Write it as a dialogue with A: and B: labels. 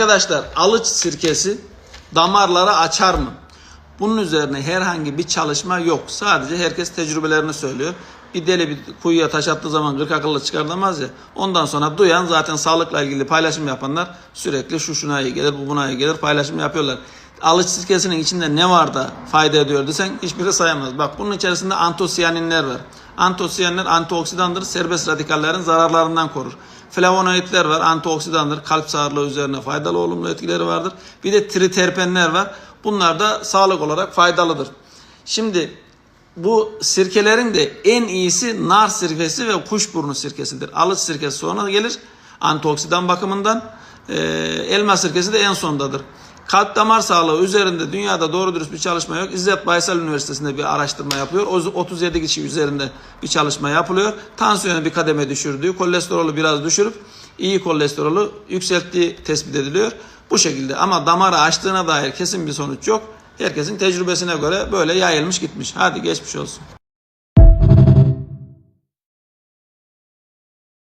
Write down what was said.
A: Arkadaşlar alıç sirkesi damarları açar mı? Bunun üzerine herhangi bir çalışma yok. Sadece herkes tecrübelerini söylüyor. Bir deli bir kuyuya taş attığı zaman 40 akıllı çıkartamaz ya. Ondan sonra duyan zaten sağlıkla ilgili paylaşım yapanlar sürekli şu şuna iyi gelir, bu buna iyi gelir paylaşım yapıyorlar. Alıç sirkesinin içinde ne var da fayda ediyor desen hiçbiri sayamaz. Bak bunun içerisinde antosiyaninler var. Antosiyaninler antioksidandır, serbest radikallerin zararlarından korur. Flavonoidler var, antioksidandır, kalp sağlığı üzerine faydalı olumlu etkileri vardır. Bir de triterpenler var. Bunlar da sağlık olarak faydalıdır. Şimdi bu sirkelerin de en iyisi nar sirkesi ve kuşburnu sirkesidir. Alıç sirkesi sonra gelir antioksidan bakımından. Ee, elma sirkesi de en sondadır. Kalp damar sağlığı üzerinde dünyada doğru dürüst bir çalışma yok. İzzet Baysal Üniversitesi'nde bir araştırma yapıyor. O 37 kişi üzerinde bir çalışma yapılıyor. Tansiyonu bir kademe düşürdüğü, kolesterolü biraz düşürüp iyi kolesterolü yükselttiği tespit ediliyor. Bu şekilde ama damarı açtığına dair kesin bir sonuç yok. Herkesin tecrübesine göre böyle yayılmış gitmiş. Hadi geçmiş olsun.